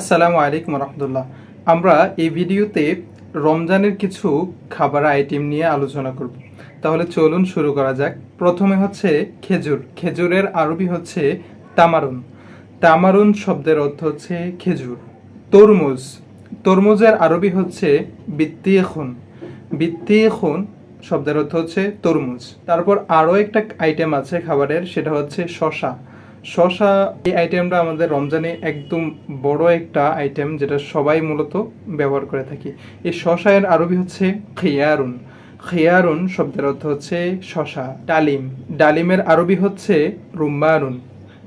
আসসালামু আলাইকুম রহমতুল্লাহ। আমরা এই ভিডিওতে রমজানের কিছু খাবার আইটেম নিয়ে আলোচনা করব। তাহলে চলুন শুরু করা যাক। প্রথমে হচ্ছে খেজুর। খেজুরের আরবি হচ্ছে তামারুন। তামারুন শব্দের অর্থ হচ্ছে খেজুর। তরমুজ। তরমুজের আরবি হচ্ছে বিত্তিয়েখুন। বিত্তিয়েখুন শব্দের অর্থ হচ্ছে তরমুজ। তারপর আরও একটা আইটেম আছে খাবারের, সেটা হচ্ছে শশা শশা এই আইটেমটা আমাদের রমজানে একদম বড় একটা আইটেম যেটা সবাই মূলত ব্যবহার করে থাকি। এই শশা এর আরবি হচ্ছে খিয়ারুন। খিয়ারুন শব্দের অর্থ হচ্ছে শশা ডালিম। ডালিমের আরবি হচ্ছে রুম্মানুন।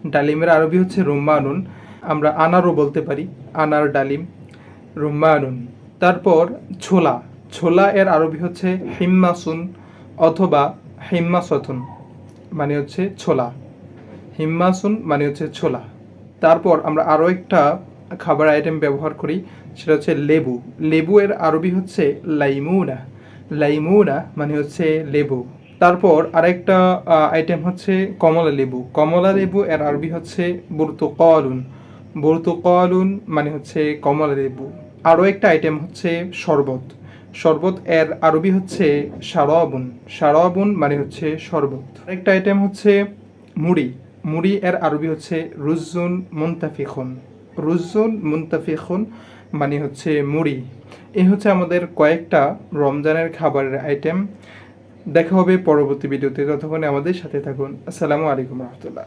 ডালিমের আরবি হচ্ছে রুম্মানুন। আমরা আনারও বলতে পারি, আনার ডালিম, রুম্মানুন। তারপর ছোলা। ছোলা এর আরবি হচ্ছে হিম্মাসুন অথবা হিম্মাসথুন মানে হচ্ছে ছোলা। হিম্মাসুন মানে হচ্ছে ছোলা। তারপর আমরা আরও একটা খাবার আইটেম ব্যবহার করি, সেটা হচ্ছে লেবু। লেবু এর আরবি হচ্ছে লাইমুনা। লাইমুনা মানে হচ্ছে লেবু। তারপর আরেকটা আইটেম হচ্ছে কমলা লেবু। কমলা লেবু এর আরবি হচ্ছে বুর্তুকলুন। বুর্তুকলুন মানে হচ্ছে কমলা লেবু। আরও একটা আইটেম হচ্ছে শরবত। শরবত এর আরবি হচ্ছে সারাবুন সারাবুন মানে হচ্ছে শরবত। আরেকটা আইটেম হচ্ছে মুড়ি। মুড়ি এর আরবি হচ্ছে রুজুন মুন্তাফিখুন। রুজুন মুন্তাফিখুন মানে হচ্ছে মুড়ি। এই হচ্ছে আমাদের কয়েকটা রমজানের খাবারের আইটেম দেখা হবে পরবর্তী ভিডিওতে। ততক্ষণে আমাদের সাথে থাকুন। আসসালামু আলাইকুম রহমতুল্লাহ।